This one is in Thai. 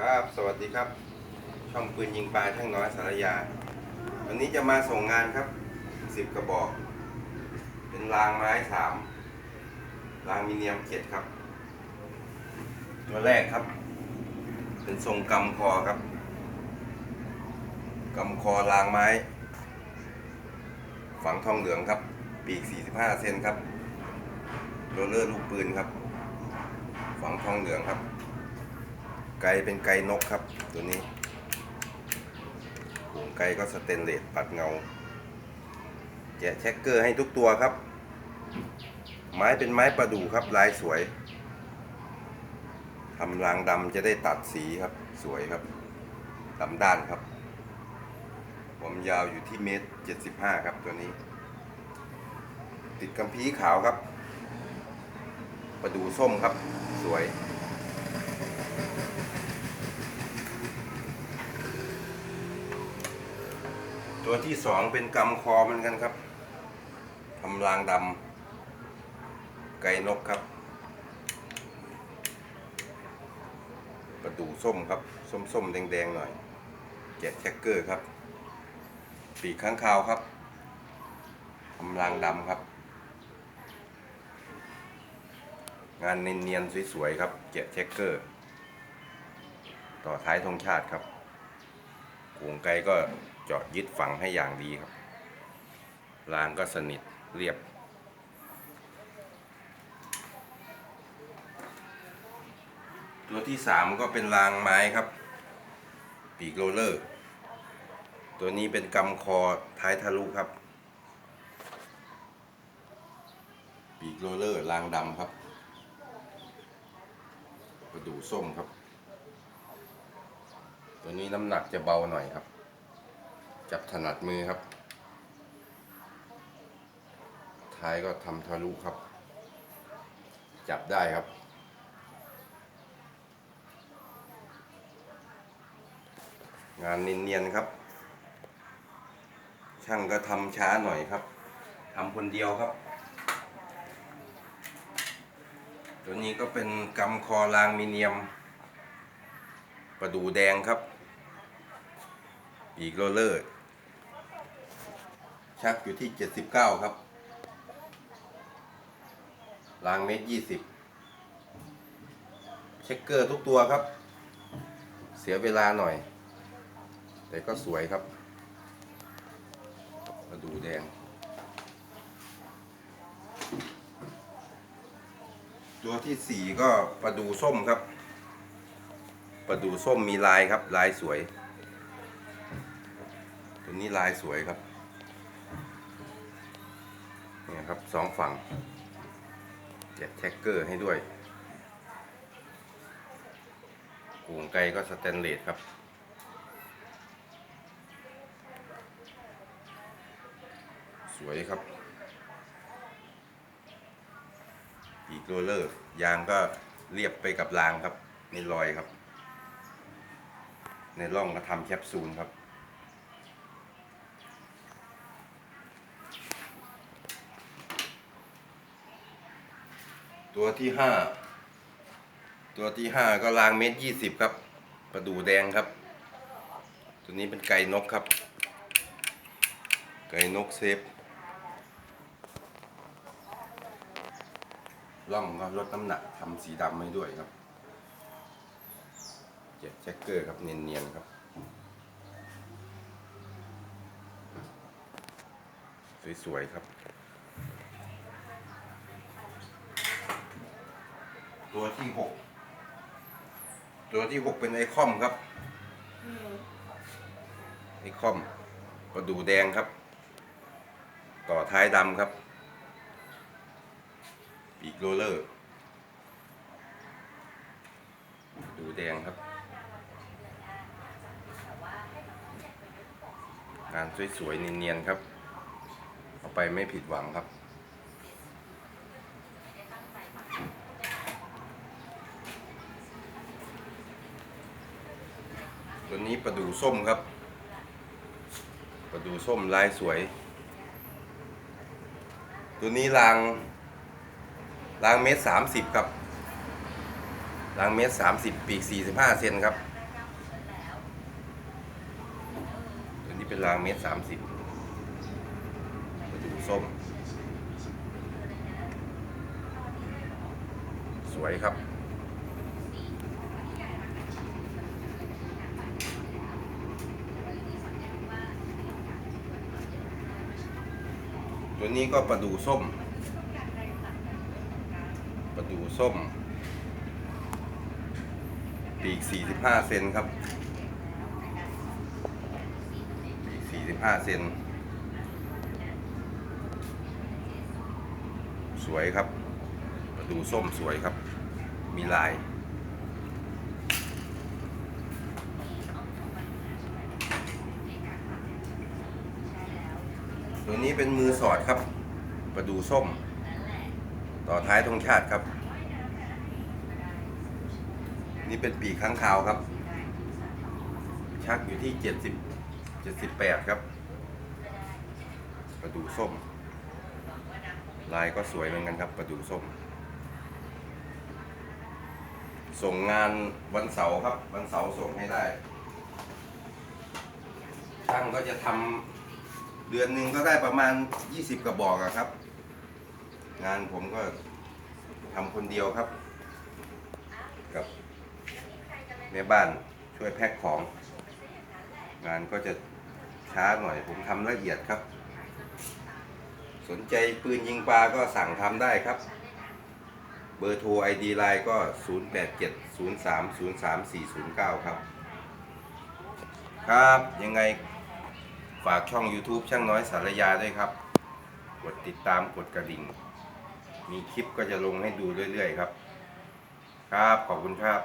ครับ สวัสดีครับ ช่องปืนยิงปลาช่างน้อยสารยา วันนี้จะมาส่งงานครับสิบกระบอก เป็นรางไม้สามรางมิเนียมเจ็ดครับ ตัวแรกครับ เป็นทรงกำคอครับกำคอรางไม้ ฝังทองเหลืองครับ ปีก 45 เซนครับโรลเลอร์ลูกปืนครับ ฝังทองเหลืองครับ ไกเป็นไกนกครับตัวนี้หูไกก็สเตนเลสปัดเงาแกะเช็คเกอร์ให้ทุกตัวครับ ไม้เป็นไม้ประดู่ครับลายสวยทำรางดำจะได้ตัดสีครับสวยครับดำด้านครับความยาวอยู่ที่เมตรเจ็ดสิบห้าครับตัวนี้ ติดกำพีขาวครับ ประดูส้มครับสวย ตัวที่สองเป็นกำคอเหมือนกันครับทำรางดำไก่นกครับ ประดูส้มครับ ส้มๆ แดงๆ หน่อยแกะแช็กเกอร์ครับ ปีกข้างคาวครับทำรางดำครับ งานเนียนๆ สวยๆ ครับแกะเช็กเกอร์ ต่อท้ายธงชาติครับ หวงไกลก็เจาะยึดฝังให้อย่างดีครับรางก็สนิทเรียบ ตัวที่สามก็เป็นรางไม้ครับ ปีกโรลเลอร์ ตัวนี้เป็นกำคอท้ายทะลุครับ ปีกโรลเลอร์รางดำครับประดูส้มครับ ตัวนี้น้ำหนักจะเบาหน่อยครับ จับถนัดมือครับ ท้ายก็ทำทะลุครับ จับได้ครับ งานเนียนๆครับ ช่างก็ทำช้าหน่อยครับทำคนเดียวครับ ตัวนี้ก็เป็นกำคอรางมิเนียม ประดูแดงครับ อีกโรเลอร์ชักอยู่ที่ 79 ครับรางเมตร20เช็คเกอร์ทุกตัวครับ เสียเวลาหน่อย แต่ก็สวยครับประดูแดง ตัวที่สี่ก็ประดูส้มครับ ประดูส้มมีลายครับ ลายสวย ตัวนี้ลายสวยครับเนี่ยครับสองฝั่งแกแท็กเกอร์ให้ด้วยหูงไกลก็สแตนเลสครับสวยครับปีกโรเลอร์ยางก็เรียบไปกับรางครับในรอยครับ ในร่องก็ทำแคปซูลครับ ตัวที่ห้าตัวที่ห้าก็รางเมตรยี่สิบครับประดูแดงครับ ตัวนี้เป็นไก่นกครับ ไก่นกเซฟร่องก็ลดน้ำหนักทำสีดำให้ด้วยครับ เจ็ดแจ็คเกอร์ครับเนียนๆครับ สวยๆครับ ตัวที่หกตัวที่หกเป็นไอคอมครับไอคอมประดูแดงครับ ต่อท้ายดำครับปีกโรลเลอร์ ดูแดงครับ งานสวยๆเนียนๆครับ เอาไปไม่ผิดหวังครับ ตัวนี้ประดูส้มครับ ประดูส้มลายสวย ตัวนี้รางรางเมตรสามสิบครับรางเมตรสามสิบปีกสี่สิบห้าเซนครับ เป็นรางเมตรสามสิบมาดูส้ม สวยครับ ตัวนี้ก็ประดูส้ม ประดูส้ม ปีก 45 เซนครับ ปีก45เซนสวยครับ ประดูส้มสวยครับ มีลายตัวนี้เป็นมือสอดครับ ประดูส้ม ต่อท้ายธงชาติครับ นี่เป็นปีกข้างคาวครับ ชักอยู่ที่เจ็ดสิบเจ็ดสิบแปดครับ ประดูส้ม ลายก็สวยเหมือนกันครับ ประดูส้ม ส่งงานวันเสาร์ครับ วันเสาร์ส่งให้ได้ช่างก็จะทำเดือนหนึ่งก็ได้ประมาณ 20 กระบอกครับ งานผมก็ทำคนเดียวครับ กับแม่บ้านช่วยแพ็คของ งานก็จะช้าหน่อยผมทำละเอียดครับ สนใจปืนยิงปลาก็สั่งทำได้ครับ เบอร์โทร ID ไลน์ก็ 0870303409 ครับ ครับ ยังไงฝากช่อง YouTube ช่างน้อยสารยาด้วยครับ กดติดตามกดกระดิ่ง มีคลิปก็จะลงให้ดูเรื่อยๆครับ ครับ ขอบคุณครับ